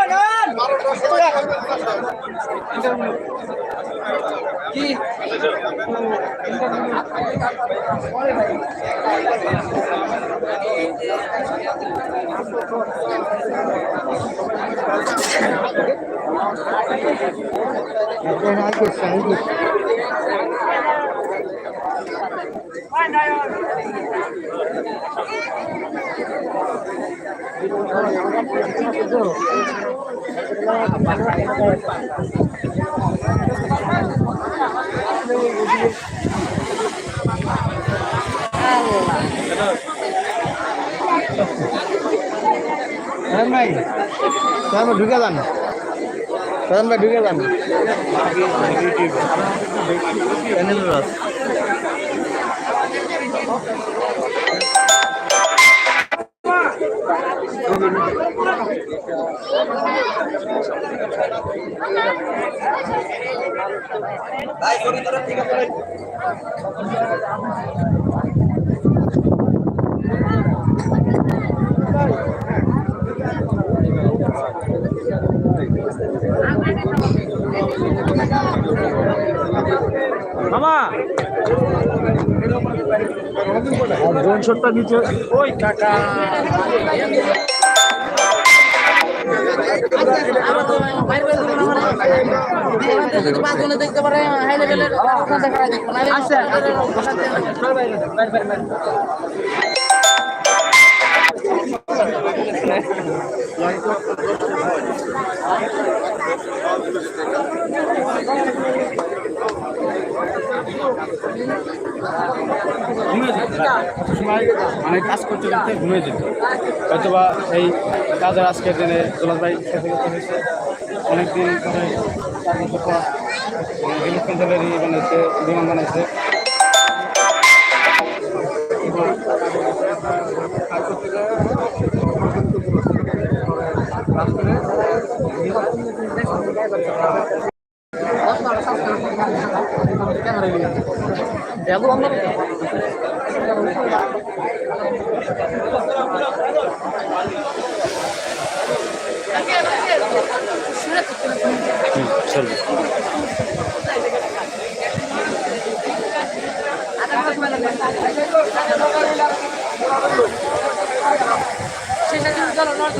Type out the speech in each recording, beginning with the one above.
সাধারণ ভাই ঢুকে যান ঢুকে যান চ্যানেল রস মামা ড্রোন শটটা নিচে। ওই কাকা। দেখতে পারে হাই লেভেলের আচ্ছা ঘুমিয়ে যেত। সময় মানে কাজ করতে করতে ঘুমিয়ে যেত হয়তোবা এই কাজের আজকের দিনে দোলাস ভাই খেতে হয়েছে অনেকদিন ধরে বছর পর বিলক্ষণ তেলের ইয়ে বানাইছে বিমান বানাইছে সেটা তুমি চলো নর্থ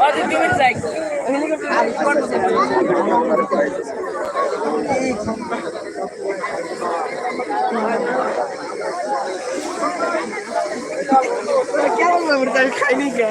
দিকে পাঠাই অর্ধেক দিকে যাই কেমন ব্যাপারটা আমি খাইনি কে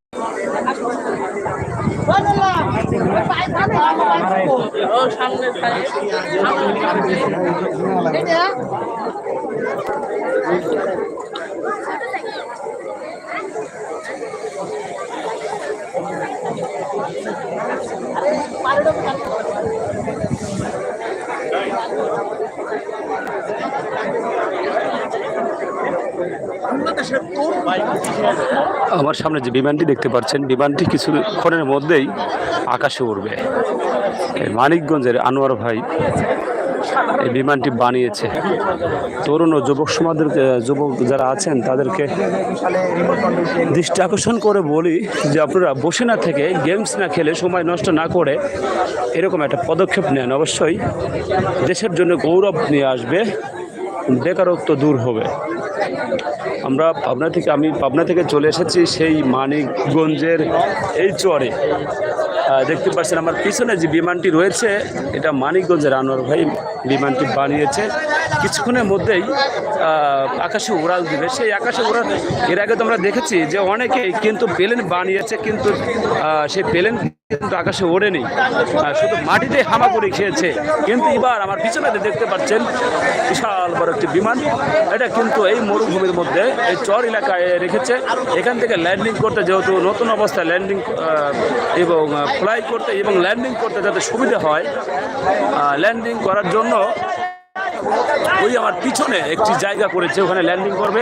থাকে আমার সামনে যে বিমানটি দেখতে পাচ্ছেন, বিমানটি কিছুক্ষণের মধ্যেই আকাশে এই মানিকগঞ্জের আনোয়ার ভাই এই বিমানটি বানিয়েছে। তরুণ ও যুবক সমাজের যুবক যারা আছেন, তাদেরকে দৃষ্টি আকর্ষণ করে বলি যে আপনারা বসে না থেকে গেমস না খেলে সময় নষ্ট না করে এরকম একটা পদক্ষেপ নেন। অবশ্যই দেশের জন্য গৌরব নিয়ে আসবে। বেকারত্ব দূর হবে। আমরা পাবনা থেকে, আমি পাবনা থেকে চলে এসেছি সেই মানিকগঞ্জের এই চরে দেখতে পাচ্ছেন আমার পিছনে যে বিমানটি রয়েছে, এটা মানিকগঞ্জের আনোয়ার ভাই বিমানটি বানিয়েছে। কিছুক্ষণের মধ্যেই আকাশে উড়াল দিবে। সেই আকাশে উড়াল, এর আগে তো আমরা দেখেছি যে অনেকেই কিন্তু প্লেন বানিয়েছে, কিন্তু সেই প্লেন কিন্তু আকাশে ওড়েনি। শুধু মাটিতে হামাগুড়ি খেয়েছে। কিন্তু এবার আমার পিছনে দেখতে পাচ্ছেন, বিশাল বড় একটি বিমান। এটা কিন্তু এই মরুভূমির মধ্যে এই চর এলাকায় রেখেছে। এখান থেকে ল্যান্ডিং করতে যেহেতু নতুন অবস্থায় ল্যান্ডিং এবং ফ্লাই করতে এবং ল্যান্ডিং করতে যাতে সুবিধা হয় ল্যান্ডিং করার জন্য ওই আমার পিছনে একটি জায়গা করেছে, ওখানে ল্যান্ডিং করবে।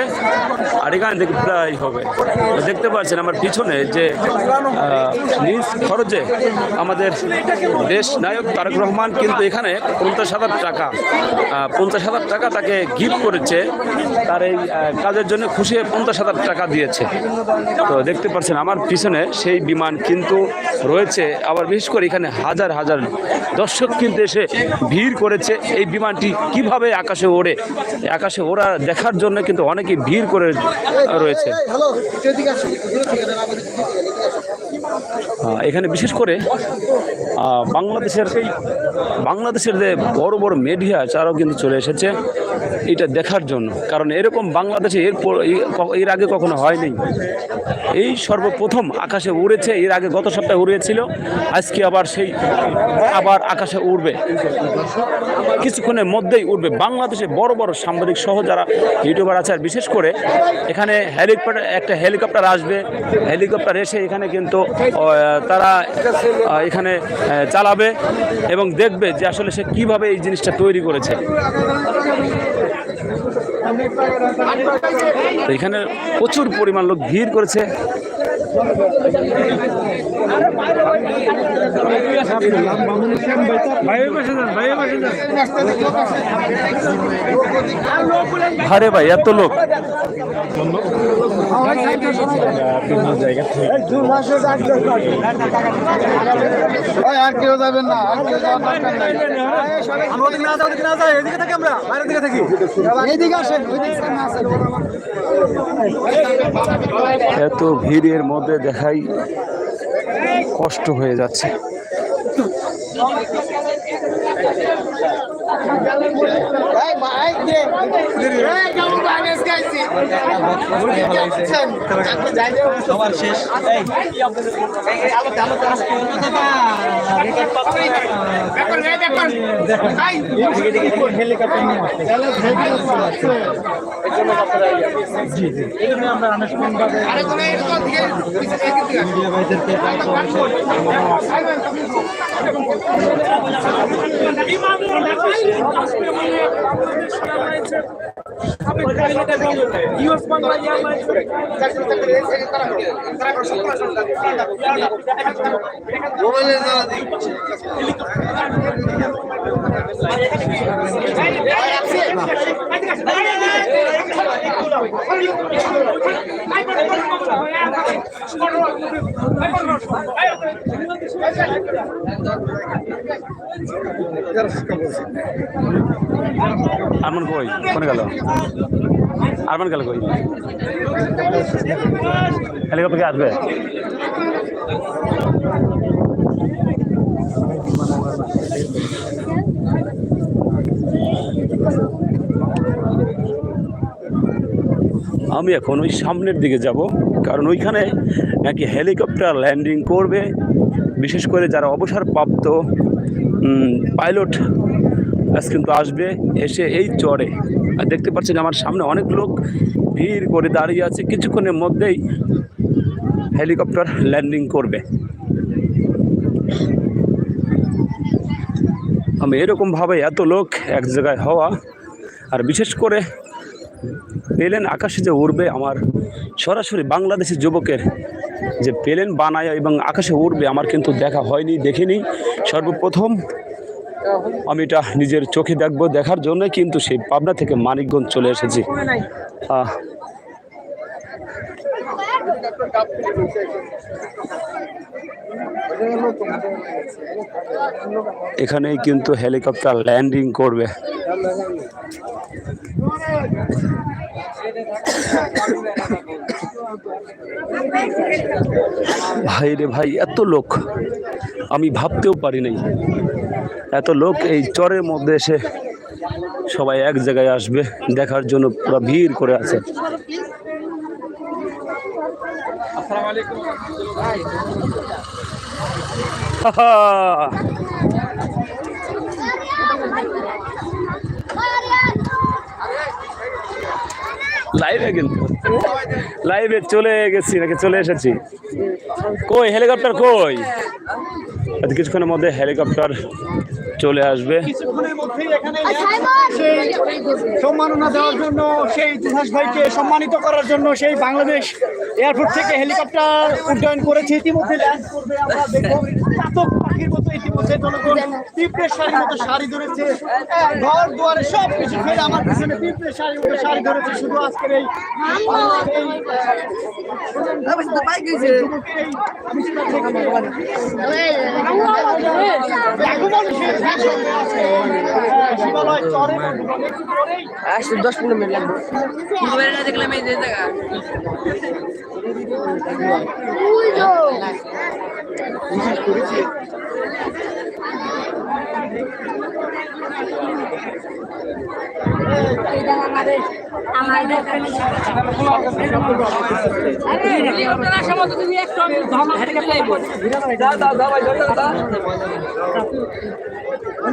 আর এখানে থেকে ফ্লাই হবে। দেখতে পাচ্ছেন আমার পিছনে যে নিজ খরচে আমাদের দেশ নায়ক তারেক রহমান কিন্তু এখানে পঞ্চাশ হাজার টাকা পঞ্চাশ হাজার টাকা তাকে গিফট করেছে। তার এই কাজের জন্য খুশি হয়ে পঞ্চাশ হাজার টাকা দিয়েছে। তো দেখতে পাচ্ছেন আমার পিছনে সেই বিমান কিন্তু রয়েছে। আবার বিশেষ করে এখানে হাজার হাজার দর্শক কিন্তু এসে ভিড় করেছে। এই বিমানটি কীভাবে আকাশে ওড়ে? আকাশে ওড়া দেখার জন্য কিন্তু অনেকে ভিড় করে রয়েছে। এখানে বিশেষ করে বাংলাদেশের বাংলাদেশের যে বড় বড় মিডিয়া তারাও কিন্তু চলে এসেছে। এটা দেখার জন্য। কারণ এরকম বাংলাদেশে এর এর আগে কখনো হয়নি। এই সর্বপ্রথম আকাশে উড়েছে, এর আগে গত সপ্তাহে উড়িয়েছিল আজকে আবার সেই আবার আকাশে উড়বে। কিছুক্ষণের মধ্যেই উঠবে বাংলাদেশে বড় বড় সাংবাদিক সহ যারা ইউটিউবার আছে, আর বিশেষ করে এখানে হেলিকপ্টার, একটা হেলিকপ্টার আসবে। হেলিকপ্টার এসে এখানে কিন্তু তারা এখানে চালাবে এবং দেখবে যে আসলে সে কীভাবে এই জিনিসটা তৈরি করেছে। এখানে প্রচুর পরিমাণ লোক ভিড় করেছে। আরে ভাই এত লোক। এত ভিড়ের মধ্যে দেখাই কষ্ট হয়ে যাচ্ছে। সবার শেষ। হেলিকপ্টার নিয়ে আসছে জি জি এই জন্য আরমান কই? কোনে গেল? আরমান গেল কই? হেলিকপ্টার আসবে? আমি এখন ওই সামনের দিকে যাব, কারণ ওইখানে নাকি হেলিকপ্টার ল্যান্ডিং করবে। বিশেষ করে যারা অবসরপ্রাপ্ত পাইলট আজ কিন্তু আসবে, এসে এই চড়ে আর দেখতে পাচ্ছেন আমার সামনে অনেক লোক ভিড় করে দাঁড়িয়ে আছে, কিছুক্ষণের মধ্যেই হেলিকপ্টার ল্যান্ডিং করবে। আমি এরকমভাবে এত লোক এক জায়গায় হওয়া, আর বিশেষ করে প্লেন আকাশে যে উড়বে আমার সরাসরি বাংলাদেশি যুবকের যে প্লেন বানায় এবং আকাশে উড়বে আমার কিন্তু দেখা হয়নি, দেখিনি। সর্বপ্রথম আমি এটা নিজের চোখে দেখব দেখার জন্য কিন্তু সেই পাবনা থেকে মানিকগঞ্জ চলে এসেছি। এখানেই কিন্তু হেলিকপ্টার ল্যান্ডিং করবে। ভাই রে ভাই, এত লোক, আমি ভাবতেও পারি নাই। এত লোক এই চরের মধ্যে এসে সবাই এক জায়গায় আসবে, দেখার জন্য পুরো ভিড় করে আছে। লাইভে কিন্তু। লাইভে চলে গেছি নাকি চলে এসেছি? কই হেলিকপ্টার কই? কিছুক্ষণের মধ্যে হেলিকপ্টার চলে আসবে। এখানে সেই সম্মাননা দেওয়ার জন্য সেই ইতিহাস ভাইকে সম্মানিত করার জন্য সেই বাংলাদেশ এয়ারপোর্ট থেকে হেলিকপ্টার উড্ডয়ন করেছে ইতিমধ্যে ল্যান্ড করবে আমরা দেখব চাতক পাখির মতো ইতিমধ্যে জনগণ পিঁপড়ের শাড়ির মতো শাড়ি ধরেছে ঘর দুয়ারে সব কিছু ফেলে আমার পিছনে পিঁপড়ের শাড়ির মতো শাড়ি ধরেছে শুধু আজকের এই এই আসতে দশ পনেরো মিনিট লাগবে মোবাইলে না দেখলাম এই যে জায়গা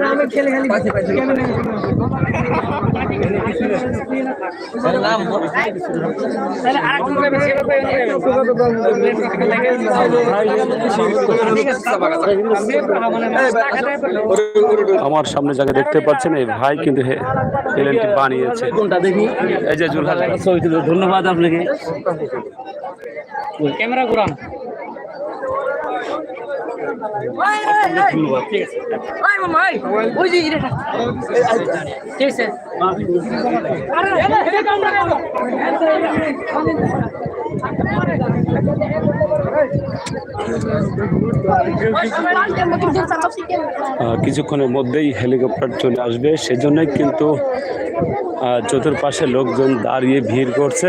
আমি খেলে খালি আমার সামনে যাকে দেখতে পাচ্ছেন এই ভাই কিন্তু বানিয়েছে কোনটা দেখি এই যে তুলে ধন্যবাদ আপনাকে ক্যামেরা ঘুরান ওই মামা ওই ওই যে এটা কিছুক্ষণের মধ্যেই হেলিকপ্টার চলে আসবে। সেজন্যই কিন্তু চতুর্পাশে লোকজন দাঁড়িয়ে ভিড় করছে।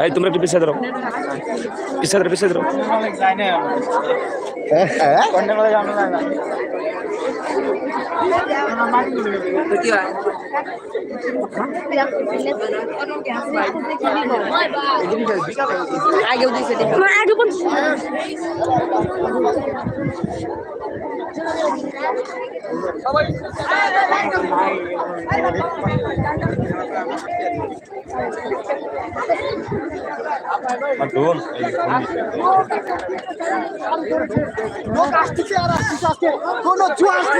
এই তোমরা একটু পিছিয়ে ধরো পিছিয়ে ধরো পিছিয়ে ধরো কি হয় আগেও দেখো আগে কোনো জোয়ার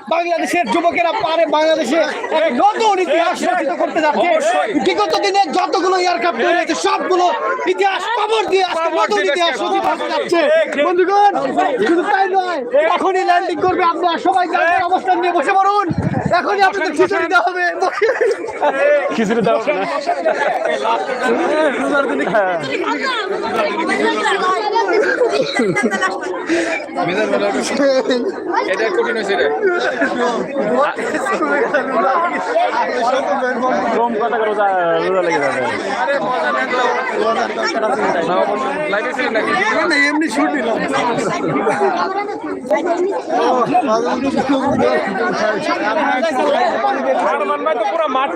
বাংলাদেশের যুবকেরা পারে বাংলাদেশে এক নতুন ইতিহাস রচিত করতে যাচ্ছে। বিগত দিনে যতগুলো এয়ারক্রাফট তৈরি হয়েছে সবগুলো ইতিহাস খবর দিয়ে আজকে নতুন ইতিহাস রচিত হতে যাচ্ছে। বন্ধুগণ শুধু তাই নয় এখনই ল্যান্ডিং করবে আপনারা সবাই যাদের অবস্থান নিয়ে বসে পড়ুন। এখনই আপনাদের খিচুড়ি দেওয়া হবে। খিচুড়ি দেওয়া হবে না। কম কথা করে রোজা রোজা লেগে যাবে এমনি শুট নিলাম